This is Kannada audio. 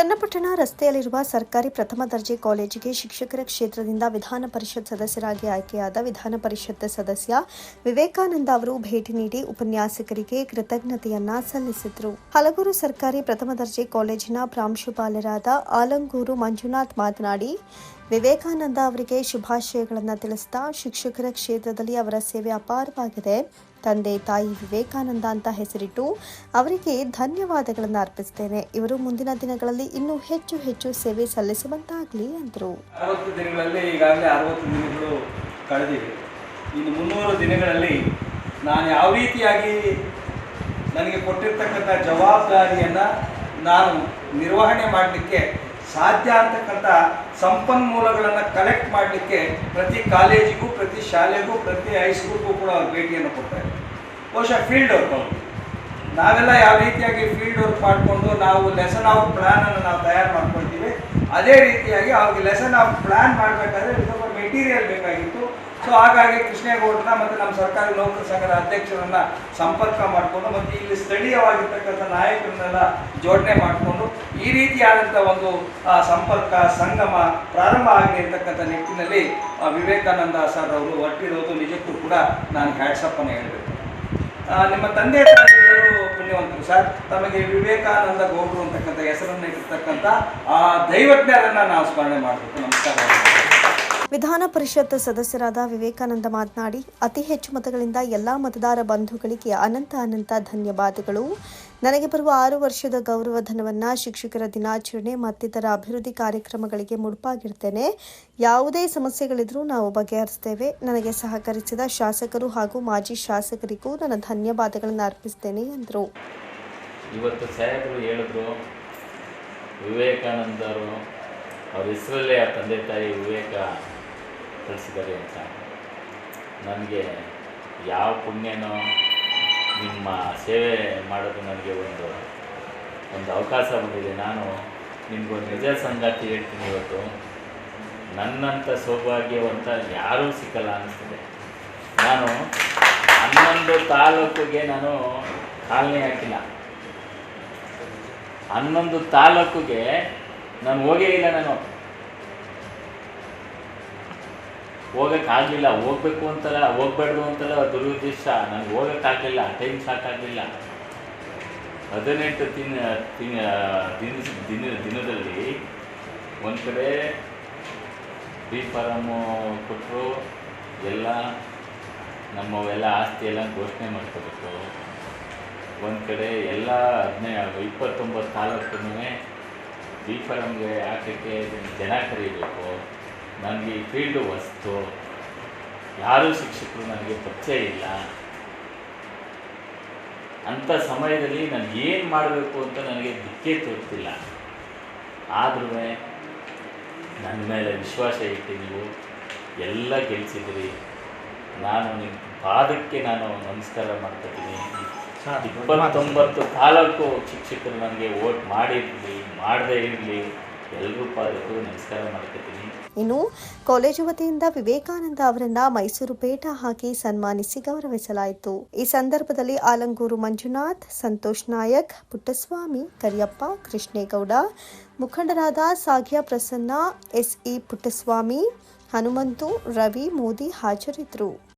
ಚನ್ನಪಟ್ಟಣ ರಸ್ತೆಯಲ್ಲಿರುವ ಸರ್ಕಾರಿ ಪ್ರಥಮ ದರ್ಜೆ ಕಾಲೇಜಿಗೆ ಶಿಕ್ಷಕರ ಕ್ಷೇತ್ರದಿಂದ ವಿಧಾನ ಪರಿಷತ್ ಸದಸ್ಯರಾಗಿ ಆಯ್ಕೆಯಾದ ವಿಧಾನ ಪರಿಷತ್ ಸದಸ್ಯ ವಿವೇಕಾನಂದ ಅವರು ಭೇಟಿ ನೀಡಿ ಉಪನ್ಯಾಸಕರಿಗೆ ಕೃತಜ್ಞತೆಯನ್ನ ಸಲ್ಲಿಸಿದರು. ಹಲಗೂರು ಸರ್ಕಾರಿ ಪ್ರಥಮ ದರ್ಜೆ ಕಾಲೇಜಿನ ಪ್ರಾಂಶುಪಾಲರಾದ ಆಲಂಗೂರು ಮಂಜುನಾಥ್ ಮಾತನಾಡಿ ವಿವೇಕಾನಂದ ಅವರಿಗೆ ಶುಭಾಶಯಗಳನ್ನು ತಿಳಿಸಿದ ಶಿಕ್ಷಕರ ಕ್ಷೇತ್ರದಲ್ಲಿ ಅವರ ಸೇವೆ ಅಪಾರವಾಗಿದೆ. ತಂದೆ, ತಾಯಿ ವಿವೇಕಾನಂದ ಅಂತ ಹೆಸರಿಟ್ಟು ಅವರಿಗೆ ಧನ್ಯವಾದಗಳನ್ನು ಅರ್ಪಿಸುತ್ತೇನೆ. ಇವರು ಮುಂದಿನ ದಿನಗಳಲ್ಲಿ ಇನ್ನೂ ಹೆಚ್ಚು ಹೆಚ್ಚು ಸೇವೆ ಸಲ್ಲಿಸುವಂತಾಗಲಿ ಅಂದರು. ಅರವತ್ತು ದಿನಗಳಲ್ಲಿ ಈಗಾಗಲೇ ಅರವತ್ತು ದಿನಗಳು ಕಳೆದಿವೆ. ಇನ್ನು ಮುನ್ನೂರು ದಿನಗಳಲ್ಲಿ ನಾನು ಯಾವ ರೀತಿಯಾಗಿ ನನಗೆ ಕೊಟ್ಟಿರ್ತಕ್ಕಂಥ ಜವಾಬ್ದಾರಿಯನ್ನು ನಾನು ನಿರ್ವಹಣೆ ಮಾಡಲಿಕ್ಕೆ ಸಾಧ್ಯ ಅಂತಕ್ಕಂಥ ಸಂಪನ್ಮೂಲಗಳನ್ನು ಕಲೆಕ್ಟ್ ಮಾಡಲಿಕ್ಕೆ ಪ್ರತಿ ಕಾಲೇಜಿಗೂ ಪ್ರತಿ ಶಾಲೆಗೂ, ಪ್ರತಿ ಹೈಸ್ಕೂಲ್ಗೂ ಕೂಡ ಅವ್ರು ಭೇಟಿಯನ್ನು ಕೊಡ್ತಾರೆ. ಬಹುಶಃ ಫೀಲ್ಡ್ ವರ್ಕ್ ಅವರು. ನಾವೆಲ್ಲ ಯಾವ ರೀತಿಯಾಗಿ ಫೀಲ್ಡ್ ವರ್ಕ್ ಮಾಡಿಕೊಂಡು ನಾವು ಲೆಸನ್ ಆಫ್ ಪ್ಲ್ಯಾನನ್ನು ನಾವು ತಯಾರು ಮಾಡ್ಕೊಳ್ತೀವಿ, ಅದೇ ರೀತಿಯಾಗಿ ಅವ್ರಿಗೆ ಲೆಸನ್ ಆಫ್ ಪ್ಲ್ಯಾನ್ ಮಾಡಬೇಕಾದ್ರೆ ಮೆಟೀರಿಯಲ್ ಬೇಕಾಗಿತ್ತು. ಸೊ ಹಾಗಾಗಿ ಕೃಷ್ಣೇಗೌಡರನ್ನ ಮತ್ತು ನಮ್ಮ ಸರ್ಕಾರಿ ನೌಕರ ಸಂಘದ ಅಧ್ಯಕ್ಷರನ್ನ ಸಂಪರ್ಕ ಮಾಡಿಕೊಂಡು ಮತ್ತು ಇಲ್ಲಿ ಸ್ಥಳೀಯವಾಗಿರ್ತಕ್ಕಂಥ ನಾಯಕರನ್ನೆಲ್ಲ ಜೋಡಣೆ ಮಾಡಿಕೊಂಡು ಈ ರೀತಿಯಾದಂಥ ಒಂದು ಸಂಪರ್ಕ ಸಂಗಮ ಪ್ರಾರಂಭ ಆಗಲಿ ನಿಟ್ಟಿನಲ್ಲಿ ಆ, ವಿವೇಕಾನಂದ ಸರ್ ಅವರು ಹೊರಟಿರೋದು ನಿಜಕ್ಕೂ ಕೂಡ ನಾನು ಹ್ಯಾಟ್ಸಪ್ಪನ್ನು ಹೇಳಬೇಕು. ನಿಮ್ಮ ತಂದೆ ಪುಣ್ಯವಂತರು ಸರ್. ತಮಗೆ ವಿವೇಕಾನಂದ ಗೌಡರು ಅಂತಕ್ಕಂಥ ಹೆಸರನ್ನು ಇಟ್ಟಿರ್ತಕ್ಕಂಥ ಆ ದೈವಜ್ಞರನ್ನ ನಾವು ಸ್ಮರಣೆ ಮಾಡಬೇಕು. ನಮಸ್ಕಾರ. ವಿಧಾನ ಪರಿಷತ್ ಸದಸ್ಯರಾದ ವಿವೇಕಾನಂದ ಮಾತನಾಡಿ, ಅತಿ ಹೆಚ್ಚು ಮತಗಳಿಂದ ಎಲ್ಲಾ ಮತದಾರ ಬಂಧುಗಳಿಗೆ ಅನಂತ ಅನಂತ ಧನ್ಯವಾದಗಳು. ನನಗೆ ಬರುವ ಆರು ವರ್ಷದ ಗೌರವಧನವನ್ನು ಶಿಕ್ಷಕರ ದಿನಾಚರಣೆ ಮತ್ತಿತರ ಅಭಿವೃದ್ಧಿ ಕಾರ್ಯಕ್ರಮಗಳಿಗೆ ಮುಡುಪಾಗಿರ್ತೇನೆ ಯಾವುದೇ ಸಮಸ್ಯೆಗಳಿದ್ರೂ ನಾವು ಬಗೆಹರಿಸ್ತೇವೆ. ನನಗೆ ಸಹಕರಿಸಿದ ಶಾಸಕರು ಹಾಗೂ ಮಾಜಿ ಶಾಸಕರಿಗೂ ನನ್ನ ಧನ್ಯವಾದಗಳನ್ನು ಅರ್ಪಿಸ್ತೇನೆ ಎಂದರು. ಇವತ್ತು ಹೇಳಿದ್ರು, ವಿವೇಕಾನಂದರು, ಅವ್ರ ಹೆಸರಲ್ಲೇ ತಂದೆ ತಾಯಿ ವಿವೇಕ ಕಳಿಸಿದ್ದಾರೆ ಅಂತ. ನನಗೆ ಯಾವ ಪುಣ್ಯನೋ ನಿಮ್ಮ ಸೇವೆ ಮಾಡೋದು ನನಗೆ ಒಂದು ಒಂದು ಅವಕಾಶ ಬಂದಿದೆ. ನಾನು ನಿಮಗೊಂದು ನಿಜ ಸಂಗಾತಿ ಹೇಳ್ತೀನಿ ಇವತ್ತು. ನನ್ನಂಥ ಸೌಭಾಗ್ಯವಂತ ಯಾರೂ ಸಿಕ್ಕಲ್ಲ ಅನ್ನಿಸ್ತದೆ. ನಾನು ಹನ್ನೊಂದು ತಾಲೂಕಿಗೆ ನಾನು ಕಾಲನಿ ಹಾಕಿಲ್ಲ. ಹನ್ನೊಂದು ತಾಲೂಕಿಗೆ ನಾನು ಹೋಗೇ ಇಲ್ಲ ನಾನು. ಹೋಗೋಕ್ಕಾಗಲಿಲ್ಲ ಹೋಗ್ಬೇಕು ಅಂತಲ್ಲ, ಹೋಗ್ಬಾರ್ದು ಅಂತಲ್ಲ ದುರುದ್ದೇಶ. ನನಗೆ ಹೋಗೋಕ್ಕಾಗಲಿಲ್ಲ ಟೈಮ್ ಸಾಕಾಗಲಿಲ್ಲ ಹದಿನೆಂಟು ದಿನ ದಿನ ದಿನ ದಿನ, ದಿನದಲ್ಲಿ ಒಂದು ಕಡೆ ಬಿ ಫಾರಮ್ಮು ಕೊಟ್ಟರು ಎಲ್ಲ ನಮ್ಮವೆಲ್ಲ ಆಸ್ತಿ ಎಲ್ಲ ಘೋಷಣೆ ಮಾಡ್ಕೋಬೇಕು ಒಂದು ಕಡೆ ಎಲ್ಲ ಹದಿನೈದು ಇಪ್ಪತ್ತೊಂಬತ್ತು ತಾಲೂಕು ಬಿ ಫಾರಮ್ಗೆ ಹಾಕೋಕ್ಕೆ ಜನ ಕರೀಬೇಕು. ನನಗೆ ಈ ಫೀಲ್ಡು ವಸ್ತು ಯಾರೂ ಶಿಕ್ಷಕರು ನನಗೆ ಪರಿಚಯ ಇಲ್ಲ. ಅಂಥ ಸಮಯದಲ್ಲಿ ನಾನು ಏನು ಮಾಡಬೇಕು ಅಂತ ನನಗೆ ದಿಕ್ಕೇ ತೋರ್ತಿಲ್ಲ. ಆದ್ರೂ ನನ್ನ ಮೇಲೆ ವಿಶ್ವಾಸ ಇಟ್ಟು ನೀವು ಎಲ್ಲ ಗೆಲ್ಸಿದ್ರಿ ನಾನು ನಿಮ್ಮ ಪಾದಕ್ಕೆ ನಾನು ನಮಸ್ಕಾರ ಮಾಡ್ಕೊತೀನಿ. ಇಪ್ಪತ್ತೊಂಬತ್ತು ತಾಲೂಕು ಶಿಕ್ಷಕರು ನನಗೆ ವೋಟ್ ಮಾಡಿರಲಿ ಮಾಡದೇ ಇರಲಿ. ಇನ್ನು ಕಾಲೇಜು ವತಿಯಿಂದ ವಿವೇಕಾನಂದ ಅವರನ್ನ ಮೈಸೂರು ಪೇಟ ಹಾಕಿ ಸನ್ಮಾನಿಸಿ ಗೌರವಿಸಲಾಯಿತು. ಈ ಸಂದರ್ಭದಲ್ಲಿ ಆಲಂಗೂರು ಮಂಜುನಾಥ್, ಸಂತೋಷ್ ನಾಯಕ್, ಪುಟ್ಟಸ್ವಾಮಿ, ಕರಿಯಪ್ಪ, ಕೃಷ್ಣೇಗೌಡ, ಮುಖಂಡರಾದ ಸಾಗ್ಯ ಪ್ರಸನ್ನ, ಎಸ್ಇ ಪುಟ್ಟಸ್ವಾಮಿ, ಹನುಮಂತು, ರವಿ, ಮೋದಿ ಹಾಜರಿದ್ದರು.